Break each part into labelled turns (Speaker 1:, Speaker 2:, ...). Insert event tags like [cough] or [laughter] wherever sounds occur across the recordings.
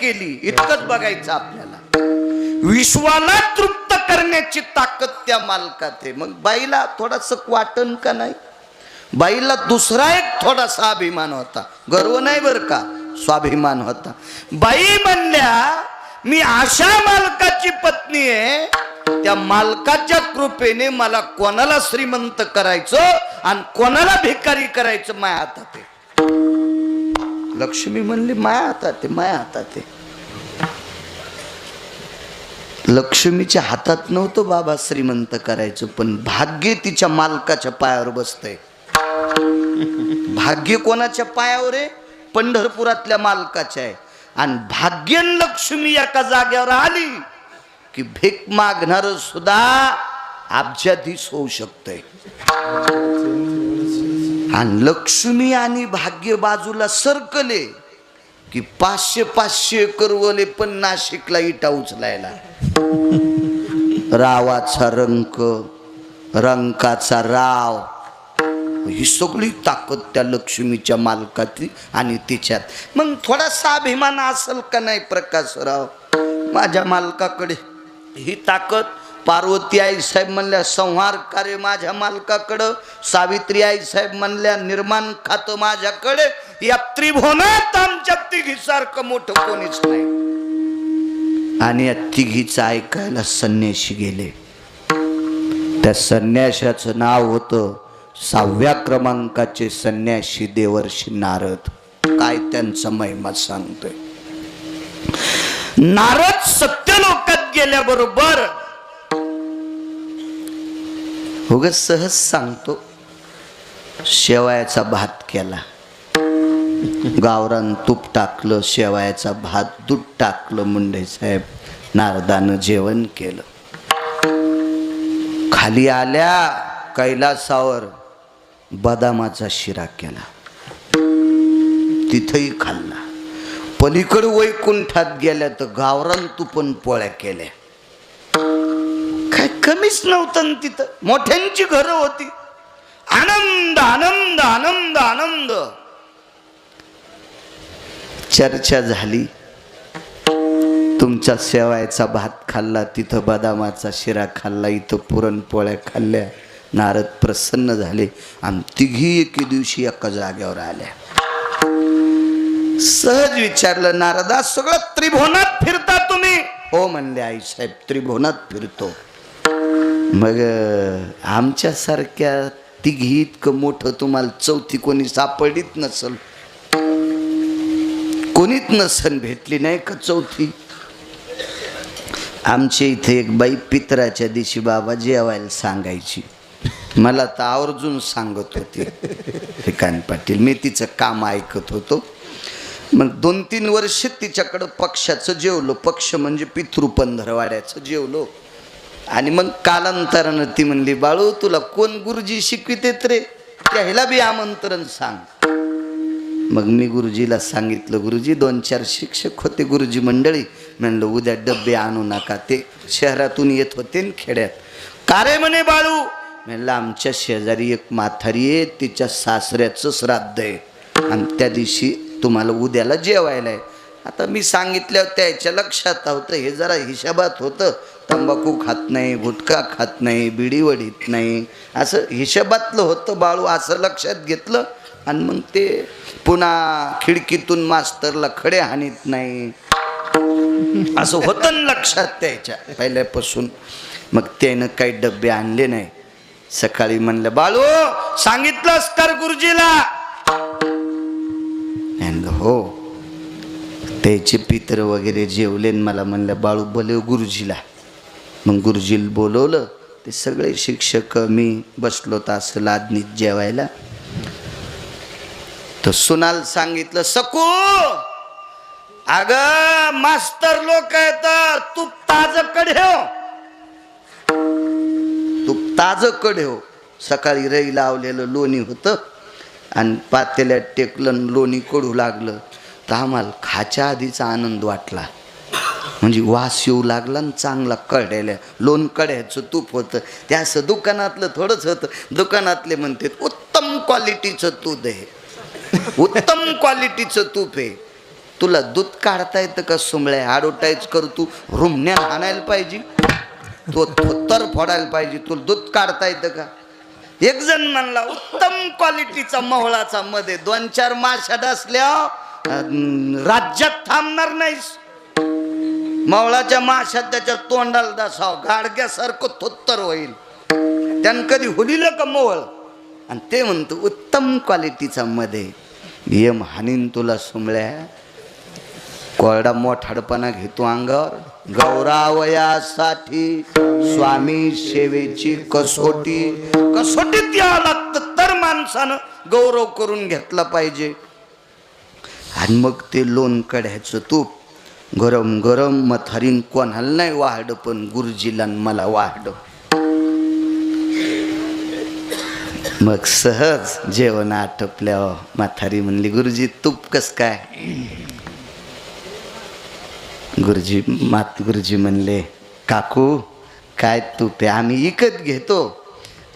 Speaker 1: केली इतकंच बघायचं आपल्याला. विश्वाला तृप्त करण्याची ताकद त्या मालकात आहे. मग बाईला थोडासा वाटण का नाही? बाईला दुसरा एक थोडासा अभिमान होता. गर्व नाही बर का? स्वाभिमान होता. बाई म्हणल्या मी अशा मालकाची पत्नी आहे त्या मालकाच्या कृपेने मला कोणाला श्रीमंत करायचं आणि कोणाला भिकारी करायचं माया हातात आहे? लक्ष्मी म्हणली माया हातात माया हातात लक्ष्मीच्या हातात नव्हतं बाबा श्रीमंत करायचं पण भाग्य तिच्या मालकाच्या पायावर बसतंय. भाग्य कोणाच्या पायावर आहे? पंढरपुरातल्या मालकाच्या आहे. आणि भाग्यन लक्ष्मी एका जाग्यावर आली की भीक मागणार सुद्धा अब्जाधीश होऊ शकतंय. आणि लक्ष्मी आणि भाग्य बाजूला सरकले की पाचशे पाचशे करवले पण नाशिकला इटा उचलायला. रावाचा रंक रंकाचा राव ही सगळी ताकद त्या लक्ष्मीच्या मालकाची आणि तिच्यात. मग थोडासा अभिमान असेल का नाही प्रकाशराव? माझ्या मालकाकडे ही ताकद पार्वती आई साहेब म्हणल्या संहार कार्य माझ्या मालकाकडं. सावित्री आई साहेब म्हणल्या निर्माण खातं माझ्याकडे. या त्रिभुवनात आमच्या तिघीसारखं मोठं कोणीच नाही. आणि या तिघीचं ऐकायला संन्याशी गेले. त्या संन्याशाचं नाव होतं सहाव्या क्रमांकाचे संन्याशी देवर्षी नारद. काय त्यांचा महिमा सांगतोय. नारद सत्य लोकात गेल्याबरोबर उगाच सहज सांगतो शेवायाचा भात केला. गावरान तूप टाकलं शेवायाचा भात दूध टाकलं मुंडे साहेब नारदानं जेवण केलं. खाली आल्या कैलासावर बदामाचा शिरा केला. तिथंही खाल्ला. पलीकडे वैकुंठात गेल्या तर गावरान तुपण पोळ्या केल्या. कमीच नव्हतं न तिथं. मोठ्यांची घरं होती. आनंद आनंद आनंद आनंद. चर्चा झाली. तुमचा शेवायचा भात खाल्ला तिथं बदामाचा शिरा खाल्ला इथं पुरणपोळ्या खाल्ल्या. नारद प्रसन्न झाले. आणि तिघी एके दिवशी एका जाग्यावर आल्या. सहज विचारलं नारदा सगळं त्रिभुवनात फिरता तुम्ही? हो म्हणले आई साहेब त्रिभुवनात फिरतो. मग आमच्यासारख्या तिघी इतकं मोठं तुम्हाला चौथी कोणी सापडीत नसल. कोणीच नसन भेटली नाही का चौथी? आमच्या इथे एक बाई पितराच्या दिवशी बाबा जेवायला सांगायची. मला तर आवर्जून सांगत होती. ठिकाण पाटील मी तिचं काम ऐकत होतो. मग दोन तीन वर्ष तिच्याकडं पक्षाचं जेवलो. पक्ष म्हणजे पितृ पंधरवाड्याचं जेवलो. आणि मग कालांतरानं ती म्हणली बाळू तुला कोण गुरुजी शिकवितेत रे? त्याला बी आमंत्रण सांग. मग मी गुरुजीला सांगितलं गुरुजी दोन चार शिक्षक होते गुरुजी मंडळी. म्हणलं उद्या डबे आणू नका ते शहरातून येत होते न खेड्यात. का रे म्हणे बाळू? म्हणलं आमच्या शेजारी एक म्हातारी आहे तिच्या सासऱ्याचं श्राद्ध आहे. आणि त्या दिवशी तुम्हाला उद्याला जेवायला आहे. आता मी सांगितल्यावर त्याच्या लक्षात होतं हे जरा हिशोबात होतं. तंबाखू खात नाही गुटखा खात नाही बिडी वडीत नाही. असं हिशोबातलं होतं बाळू असं लक्षात घेतलं आणि मग ते पुन्हा खिडकीतून मास्तरला खडे हानीत नाही. असं होतं ना लक्षात त्याच्या पहिल्यापासून. मग त्यानं काही डबे आणले नाही. सकाळी म्हणलं बाळू सांगितलंस कर गुरुजीला. हो. त्याचे पितर वगैरे जेवले मला म्हणलं बाळू बोलव गुरुजीला. मग गुरुजीला बोलवलं ते सगळे शिक्षक मी बसलो तास लादणीत जेवायला. तर सुनाल सांगितलं सकू अग मास्तर लोक तर तू ताज कढेव तू ताज हो सकाळी रई लावलेलं लोणी होतं आणि पातेल्यात टेकलं लोणी कडू लागलं. तर आम्हाला खाच्या आधीचा आनंद वाटला. म्हणजे वास येऊ लागला आणि चांगला कढ्याला लोन कढ्याचं तूप होतं. ते असं दुकानातलं थोडंच होतं. दुकानातले म्हणते उत्तम क्वालिटीचं दूध आहे. [laughs] उत्तम क्वालिटीचं तूप आहे. तुला दूध काढता येतं का सुमळ्या? हाडोटायच कर तू. रुमण्या आणायला पाहिजे. तो तर फोडायला पाहिजे. तुला दूध काढता येतं का? एक जण म्हणला उत्तम क्वालिटीचा मोहळाचा मध्ये दोन चार माशा डसल्या राज्यात थांबणार नाहीस. मावळाच्या माशात त्याच्या तोंडाला दसाव गाडग्यासारखं थोत्तर होईल. त्यानं कधी हुलीलं का मोवळ आणि ते म्हणतो उत्तम क्वालिटीचा मध्ये यम हानीन तुला सुमळ्या कोरडा मोठाडपणा घेतो अंगावर. गौरावयासाठी स्वामी सेवेची कसोटी. कसोटीत यावं लागतं तर माणसानं गौरव करून घेतला पाहिजे. आणि मग ते लोणकड्याचं तूप गरम गरम मथारीन कोणाला नाही वाहड पण गुरुजीला मला वाहड. मग सहज जेवण आटपल्या म्हातारी म्हणली गुरुजी तूप कस काय? गुरुजी मात गुरुजी म्हणले काकू काय तूप आहे? आम्ही विकत घेतो.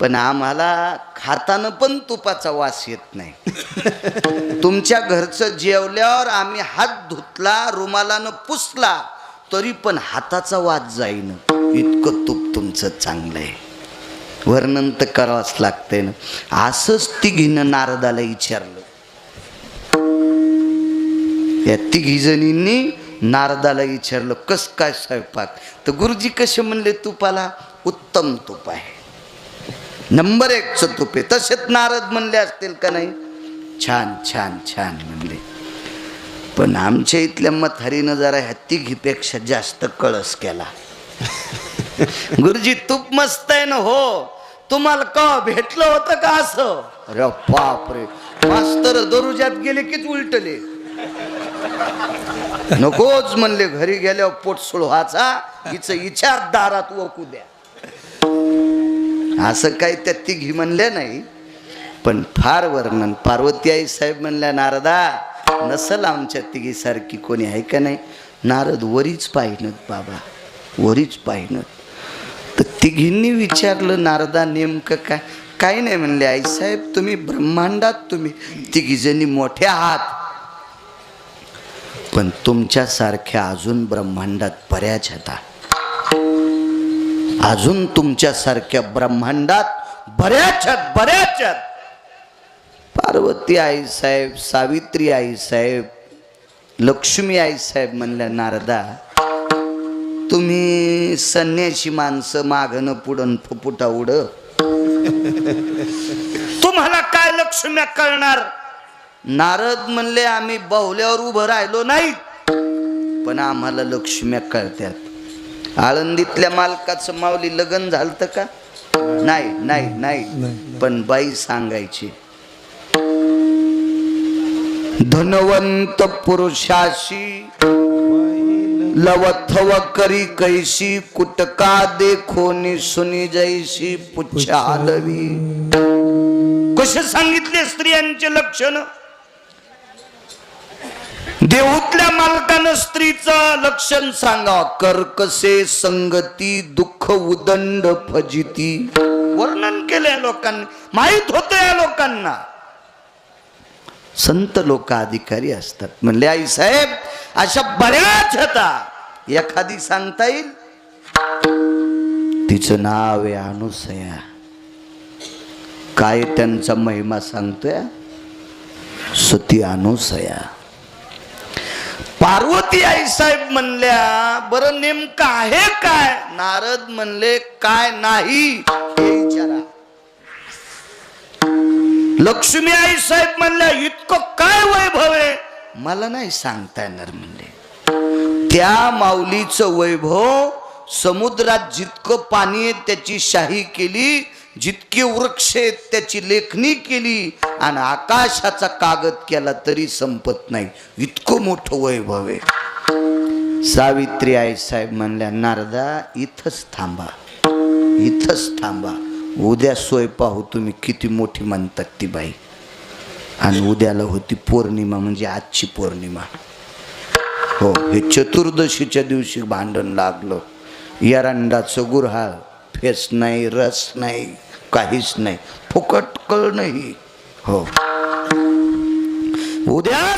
Speaker 1: पण आम्हाला खाताना पण तुपाचा वास येत नाही. [laughs] तुमच्या घरचं जेवल्यावर आम्ही हात धुतला रुमालानं पुसला तरी पण हाताचा वास जाईन. इतकं तूप तुमचं चांगलं आहे वर्णन तर करावंच लागतंय ना. असंच तिघीनं नारदाला विचारलं. या तिघी जणींनी नारदाला विचारलं कस काय स्वयंपाक? तर गुरुजी कसे म्हणले तुपाला उत्तम तुप आहे. नंबर एकचं तुप आहे तसेच नारद म्हणले असतील का नाही? छान छान छान म्हणले. पण आमच्या इथल्या मथारीनं जरा ह्या तिघीपेक्षा जास्त कळस केला. [laughs] गुरुजी तूप मस्त आहे ना हो? तुम्हाला का भेटलं होतं का असं? अरे बापरे. मास्तर दरुजात गेले कीच उलटले? नकोच म्हणले घरी गेल्यावर पोट व्हायचा हिचं इच्छा दारात ओकू द्या. असं काही त्या तिघी म्हणल्या नाही पण फार वर्णन. पार्वती आई साहेब म्हणल्या नारदा नसल आमच्या तिघीसारखी कोणी आहे का नाही? नारद वरीच पाहिनत बाबा वरीच पाहिनत. तर तिघींनी विचारलं नारदा नेमकं काय? काही नाही म्हणले आई साहेब तुम्ही ब्रह्मांडात तुम्ही तिघीजणी मोठे आहात. पण तुमच्यासारख्या अजून ब्रह्मांडात बऱ्याच होता अजून तुमच्यासारख्या ब्रह्मांडात बऱ्याच्यात बऱ्याच्यात. पार्वती आई साहेब सावित्री आई साहेब लक्ष्मी आई साहेब म्हणल्या नारदा तुम्ही संन्याशी माणसं मागणं पुढं फुपुटा उड. [laughs] तुम्हाला काय लक्ष्म्या कळणार? नारद म्हणले आम्ही बाहुल्यावर उभं राहिलो नाही पण आम्हाला लक्ष्म्या कळत्यात. आळंदीतल्या मालकाचं माऊली लग्न झालं का? नाही नाही नाही. पण बाई सांगायची. धनवंत पुरुषाशी लवथव करी कैशी कुटका देखोनी सुनी जैशी पुच्छालवी कसे सांगितले स्त्रियांचे लक्षण? देऊतल्या मालकानं स्त्रीचं लक्षण सांगा. कर्कसे संगती दुःख उदंड फजिती. वर्णन केलंय लोकांनी. माहीत होतं या लोकांना. संत लोक अधिकारी असतात. म्हणले आई साहेब अशा बऱ्याच होता. एखादी सांगता येईल? तिचं नाव आहे अनुसया. काय त्यांचा महिमा सांगतोय? सती अनुसया. पार्वती आई साहेब म्हणल्या बर नेमकं आहे काय? नारद म्हणले काय नाही. विचारा. लक्ष्मी आई साहेब म्हणल्या इतकं काय वैभव आहे? मला नाही सांगता येणार म्हणले. त्या माऊलीचं वैभव समुद्रात जितकं पाणी आहे त्याची शाही केली जितके वृक्ष आहेत त्याची लेखणी केली आणि आकाशाचा कागद केला तरी संपत नाही. इतकं मोठं वैभव आहे सावित्री आई साहेब म्हणल्या नारदा इथंच थांबा. इथंच थांबा. उद्या सोय पाहू तुम्ही किती मोठी म्हणतात ती बाई. आणि उद्याला होती पौर्णिमा म्हणजे आजची पौर्णिमा. हो हे चतुर्दशीच्या दिवशी भांडण लागलं. एरंडाचं गुऱ्हाळ फेस नाही रस नाही. काहीच नाही. फुकट कळ नाही हो. उद्या